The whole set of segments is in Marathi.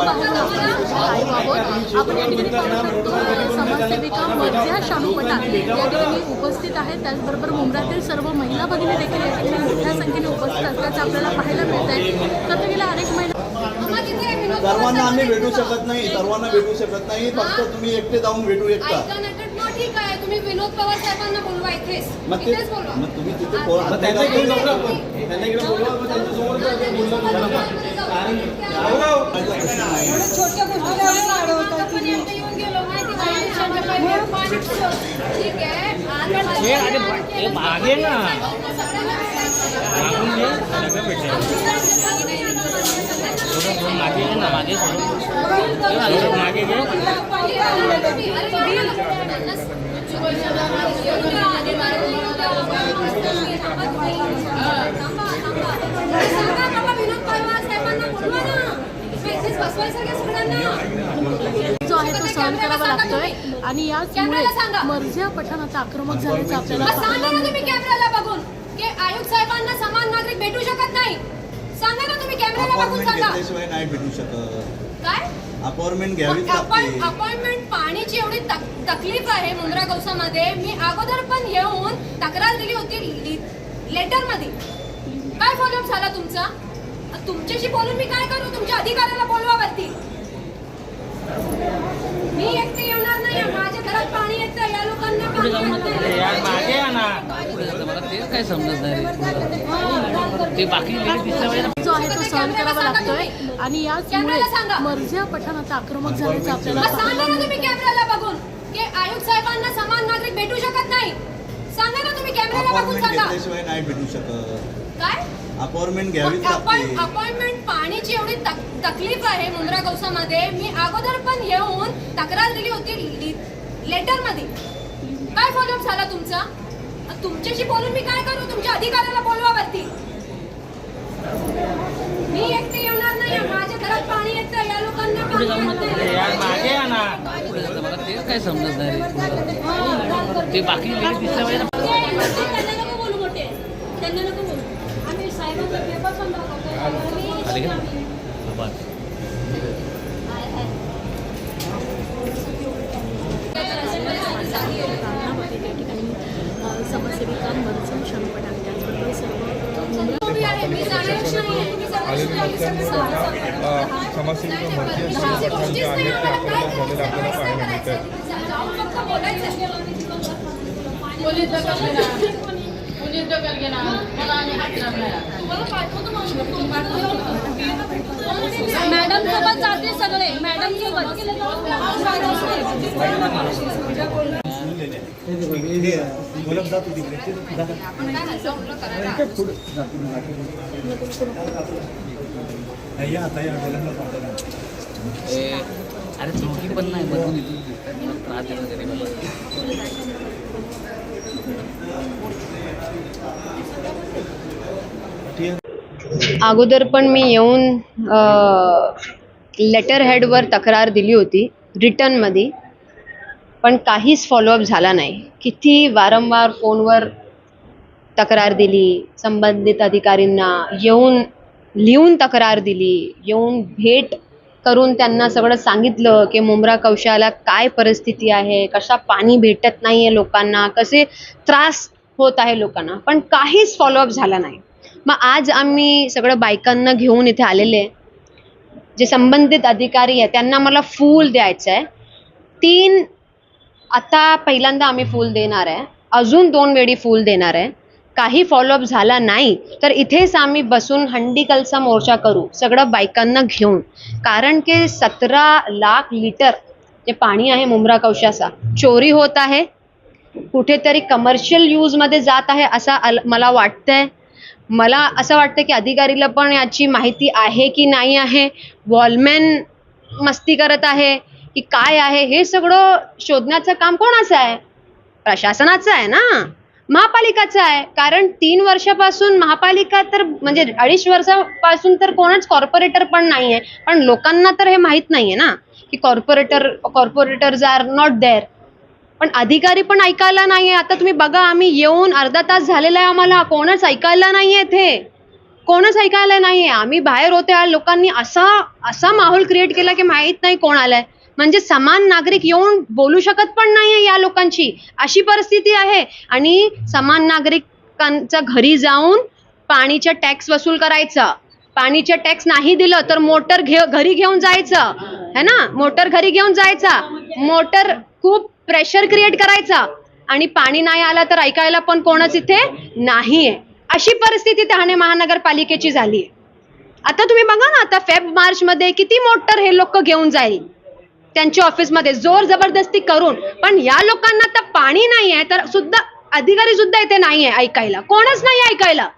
लाईव्ह आहोत आपण या ठिकाणी पाहू शकतो समाजसेविका मर्जिया शानू पठाण या ठिकाणी उपस्थित आहेत त्याचबरोबर मुंब्र्यातील सर्व महिला भगिनी देखील या ठिकाणी मोठ्या संख्येने उपस्थित असल्याचं आपल्याला पाहायला मिळत आहे तर गेल्या अनेक महिला सर्वांना आम्ही भेटू शकत नाही सर्वांना भेटू शकत नाही फक्त तुम्ही एकटे जाऊन भेटू मग ठीक आहे तुम्ही विनोद पवार साहेबांना बोलवा इथेच. मग ते इथेच बोलवा. मग तुम्ही तिथे त्यांना इकडे बोलवा, छोट्या गोष्टीला हे मागे ना. मागून घे, सगळं भेटेल. थोडं थोडं मागे घे ना मागे थोडं मागे घे जो आहे सहन करावा लागतोय. आणि याचमुळे मर्जिया पठाण आता आक्रमक झाल्याचं आपल्याला सांगा ना तुम्ही कॅमेराला बघून की आयुक्त साहेबांना समान नागरिक भेटू शकत नाही. सांगा ना तुम्ही कॅमेराला बघून अपॉइंटमेंट सांगा. नाही भेटू शकत. काय? अपॉइंटमेंट लागते. अपॉइंटमेंट पाणीची एवढी तक- तकलीफ आहे मुंब्रा गौसामध्ये. मी अगोदर पण येऊन तक्रार दिली होती लेटरमध्ये काय फॉलोअप झाला तुमचा? तुमच्याशी बोलून मी काय करू? तुमच्या अधिकाऱ्याला बोलवा वरती मी एकटी येणार नाही माझ्या घरात पाणी येतं या लोकांना पाणी मला तेच काय समजत नाही. ते बाकी. जो आहे तो सहन करावा लागतोय. आणि याचमुळे. मर्जिया पठाण आता आक्रमक झाल्याचं आपल्याला मग सांगा पाहायला ना मिळत तुम्ही कॅमेराला बघून की आयुक्त साहेबांना समान नागरिक भेटू शकत नाही. सांगा ना तुम्ही कॅमेराला बघून सांगा. नाही भेटू शकत. काय? अपॉइंटमेंट लागते. अपॉइंटमेंट पाणीची एवढी तक- तकलीफ आहे मुंब्रा गौसामध्ये. मी अगोदर पण येऊन तक्रार दिली होती लेटरमध्ये. काय फॉलोअप झाला तुमचा? तुमच्याशी बोलून मी काय करू? तुमच्या अधिकाऱ्याला बोलवा वरती. मी एकटी येणार नाही. माझ्या घरात पाणी येतं या लोकांना पाणी तेच काय समजत नाही. ते बाकी दिसल्या. त्यांना नको बोलू मोठे. त्यांना नको बोलू आम्ही साहेबांचा पेपर पण आले का? दाखवतोय बस. कारणामध्ये त्या ठिकाणी अ, समाजसेविका मर्जिया शानू पठाण त्याचबरोबर सर्व मुंब्रा मी आहे, मी जाणारच नाहीये. तुम्ही जाणारच नाही. समाजसेविका मर्जी शाहू पठाण जे आहेत ते आक्रमक झालेले आपल्याला पाहायला मिळत आहेत जाऊन फक्त बोलायचं. मला पाठवतो मग. मॅडम सोबत जाते सगळे. मॅडम सोबत. अरे चौकी पण नाही मधून त्रास अगोदर पण मी येऊन लेटर हेडवर तक्रार दिली होती रिटर्नमध्ये. पण काहीच फॉलोअप झाला नाही. किती वारंवार फोनवर तक्रार दिली संबंधित अधिकारींना येऊन लिहून तक्रार दिली येऊन भेट करून त्यांना सगळं सांगितलं की मुंब्रा कौशाला काय परिस्थिती आहे कशा पाणी भेटत नाही आहे लोकांना कसे त्रास होत आहे लोकांना. पण काहीच फॉलोअप झाला नाही. मग आज आम्ही सगळं बायकांना घेऊन इथे आलेले. जे संबंधित अधिकारी आहे त्यांना मला फूल द्यायचं आहे तीन आता पहिल्यांदा आम्ही फूल देणार आहे. अजून दोन वेळी फूल देणार आहे. काही फॉलोअप झाला नाही तर इथेच आम्ही बसून हंडी कलसा मोर्चा करू सगळं बायकांना घेऊन. कारण की सतरा लाख लिटर जे पाणी आहे मुंब्रा कौशाचा चोरी होत आहे. कुठेतरी कमर्शियल यूजमध्ये जात आहे असं अल- मला वाटतंय. मला असं वाटतं की अधिकारीला पण याची माहिती आहे की नाही आहे. वॉलमॅन मस्ती करत आहे की काय आहे हे सगळं शोधण्याचं काम कोणाचं आहे? प्रशासनाचं आहे ना? महापालिकाचा आहे. कारण तीन वर्षापासून महापालिका तर म्हणजे अडीच वर्षापासून तर कोणच कॉर्पोरेटर पण नाही आहे पण लोकांना तर हे माहीत नाही आहे ना की corporator corporators are not there पण अधिकारी पण ऐकायला नाहीये. आता तुम्ही बघा आम्ही येऊन अर्धा तास झालेला आहे आम्हाला. कोणच ऐकायला नाहीये इथे. कोणच ऐकायला नाहीये. आम्ही बाहेर होते लोकांनी असा असा माहोल क्रिएट केला की माहीत नाही कोण आलाय म्हणजे समान नागरिक येऊन बोलू शकत पण नाहीये या लोकांची. अशी परिस्थिती आहे. आणि समान नागरिकांच्या घरी जाऊन पाणीच्या टॅक्स वसूल करायचा. पाणीच्या टॅक्स नाही दिलं तर मोटर घे घरी घेऊन जायचं. है ना? मोटर घरी घेऊन जायचा. मोटर खूप प्रेशर क्रिएट करायचा. आणि पाणी नाही आलं तर ऐकायला पण कोणच इथे नाहीये. अशी परिस्थिती ठाणे महानगरपालिकेची झाली आता तुम्ही बघा ना आता फेब मार्च मध्ये किती मोटर हे लोक घेऊन जाईल. त्यांच्या ऑफिसमध्ये जोर जबरदस्ती करून पण या लोकांना तर पाणी नाही आहे तर सुद्धा अधिकारी सुद्धा इथे नाही आहे ऐकायला. कोणच नाही ऐकायला.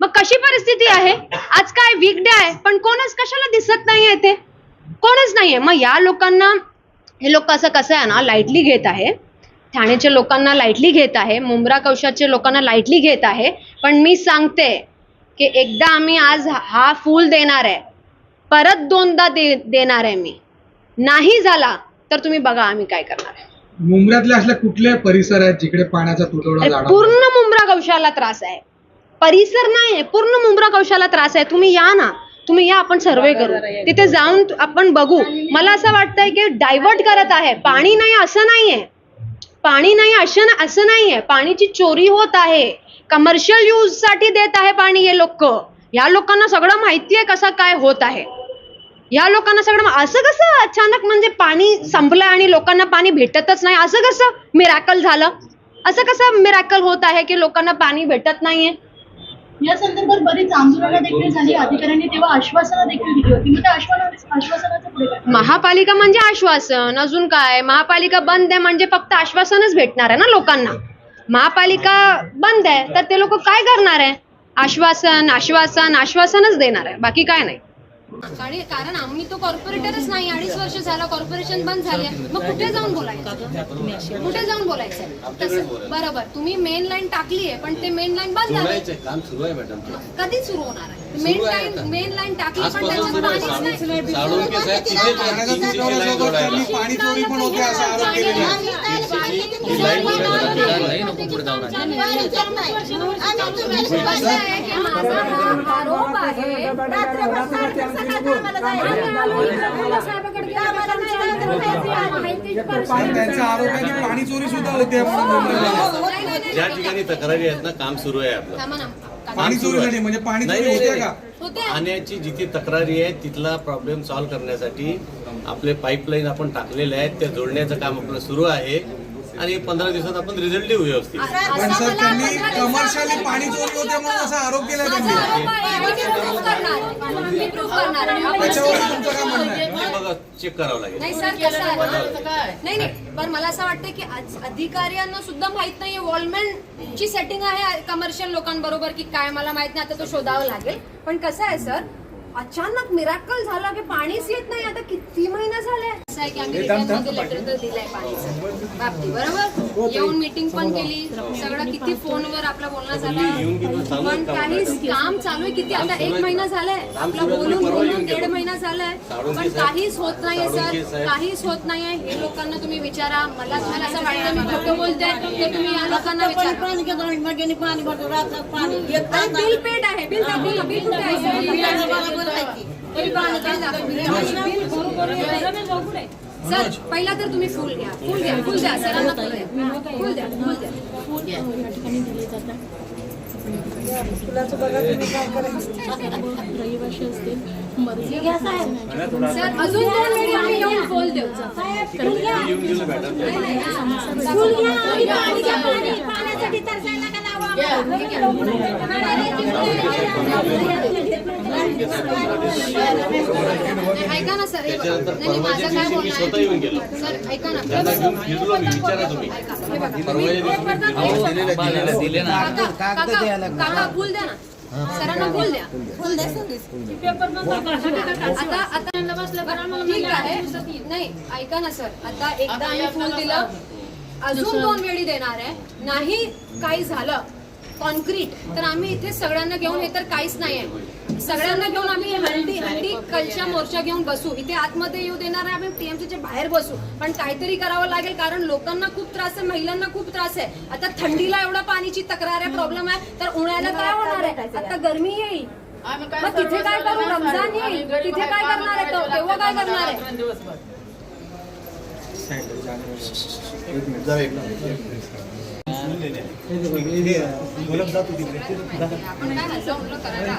मग कशी परिस्थिती आहे? आज काय वीकडे आहे पण कोणच कशाला दिसत नाहीये इथे? कोणच नाहीये. मग या लोकांना हे लोक असं कसं आहे ना लाईटली घेत आहे. ठाण्याच्या लोकांना लाईटली घेत आहे मुंब्रा कौशाच्या लोकांना लाईटली घेत आहे. पण मी सांगते की एकदा आम्ही आज हा फूल देणार आहे. परत दोनदा दे देणार आहे मी. नाही झाला तर तुम्ही बघा आम्ही काय करणार आहे. मुंबऱ्यातले असले कुठले परिसर आहेत जिकडे पाण्याचा तुटवडा जाणवतो? पूर्ण मुंब्रा कौशाला त्रास आहे. परिसर नाही आहे पूर्ण मुंब्रा कौशाला त्रास आहे. तुम्ही या ना तुम्ही या आपण सर्वे करू. तिथे जाऊन तु- आपण बघू. मला असं वाटतंय की डायव्हर्ट करत आहे. पाणी नाही असं नाहीये. पाणी नाही असं ना- असं नाहीये. पाणीची चोरी होत आहे. कमर्शियल यूजसाठी देत आहे पाणी हे लोक. या लोकांना सगळं माहिती आहे कसं काय होत आहे. या लोकांना सगळं असं कसं अचानक म्हणजे पाणी संपलं आणि लोकांना पाणी भेटतच नाही? असं कसं मिरॅकल झालं? असं कसं मिरॅकल होत आहे की लोकांना पाणी भेटत नाहीये? या संदर्भात बरीच आंदोलनं देखील झाली. अधिकाऱ्यांनी तेव्हा आश्वासनं देखील दिली होती. मग आश्वासनाचं पुढे काय? महापालिका म्हणजे आश्वासन. अजून काय? महापालिका बंद आहे म्हणजे फक्त आश्वासनच भेटणार आहे ना लोकांना? महापालिका बंद आहे तर ते लोक काय करणार आहे? आश्वासन आश्वासन आश्वासनच देणार आहे. बाकी काय नाही. आणि कारण आम्ही तो कॉर्पोरेटरच नाही अडीच वर्ष झालं कॉर्पोरेशन बंद झाले मग कुठे जाऊन बोलायचं? कुठे जाऊन बोलायचं? तसं बरोबर. तुम्ही मेन लाईन टाकली आहे पण ते मेन लाईन बंद झालं कधी सुरू होणार आहे? मेन लाईन मेन लाईन टाकली पण त्याच्यात पाणीच नाही. जोडायला पाणी चोरी पण होते त्यांचा आरोप आहे की पाणी चोरी सुद्धा होते. ज्या ठिकाणी तक्रारी आहेत ना काम सुरू आहे आपलं. पाणी चोरीसाठी म्हणजे पाणी नाही, चोरी होते नाही. का पाण्याची जिथे तक्रारी आहे तिथला प्रॉब्लेम सॉल्व्ह करण्यासाठी आपले पाईपलाईन आपण टाकलेले आहेत त्या जोडण्याचं काम आपलं सुरू आहे आणि पंधरा दिवसात आपण रिझल्ट देऊ व्यवस्थित. पण सर त्यांनी कमर्शियली पाणी चोरी होते म्हणून असा आरोप केला त्यांनी त्याच्यावर तुमचं काय म्हणणं आहे? ते बघा चेक करावं लागेल. नाही सर कसं आहे? नाही नाही पण मला असं वाटतं की आज अधिकाऱ्यांना सुद्धा माहीत नाहीये वॉलमॅन ची सेटिंग आहे कमर्शियल लोकांबरोबर की काय मला माहीत नाही. आता तो शोधावं लागेल. पण कसं आहे सर अचानक मिराकल झाला की पाणीच येत नाही. आता किती महिना झाले? असं आहे की आम्ही रिटर्नमध्ये लेटर तर दिलंय पाणीचं. बाबती बरोबर? येऊन मीटिंग पण केली. सगळं किती फोनवर आपलं बोलणं झालं. पण काही काम चालू आहे. किती आता एक महिना झालाय. आपलं बोलून बोलून दीड महिना झालाय. पण काहीच होत नाहीये सर. काहीच होत नाहीये हे लोकांना तुम्ही विचारा. मला तुम्हाला असं वाटतं मी खोटं बोलते तर तुम्ही या लोकांना विचारा. बिल पेड आहे. बिल दाखवू ना बिल कुठे आहे? सर पहिला तर तुम्ही फुल घ्या. फुल घ्या फुल द्या सरांना फुल द्या फुल द्या फुल द्या सर अजून दोन वेळी आम्ही येऊन फुल देऊ. येऊन गेलं मॅडम. ऐका ना सर नाही, माझं काय बोलणं सर ऐका ना. हे. दिले ना. काका काका काका फुल द्या ना. सरांना फुल द्या. फुल द्या आता आता ठीक आहे. नाही ऐका ना सर. आता एकदा आम्ही फुल दिलं. अजून दोन वेळी देणार आहे. नाही काही झालं. कॉन्क्रीट तर आम्ही इथे सगळ्यांना घेऊन हे तर काहीच नाही आहे सगळ्यांना घेऊन आम्ही हंडी हंडी कलच्या मोर्चा घेऊन बसू. इथे आतमध्ये येऊ देणार आहे आम्ही टीएमसीच्या बाहेर बसू. पण काहीतरी करावं लागेल कारण लोकांना खूप त्रास आहे महिलांना खूप त्रास आहे. आता थंडीला एवढा पाणीची तक्रार आहे प्रॉब्लेम आहे तर उन्हाळ्याला काय होणार आहे? आता गरमी येईल. मग तिथे काय करू? रमजान येईल. तिथे काय करणार आहे तो? तेव्हा काय करणार आहे? आपण काय हल्ला करायला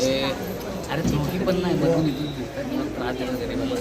ए, अरे चुकी पण नाही बघून त्रास देणं तरी मला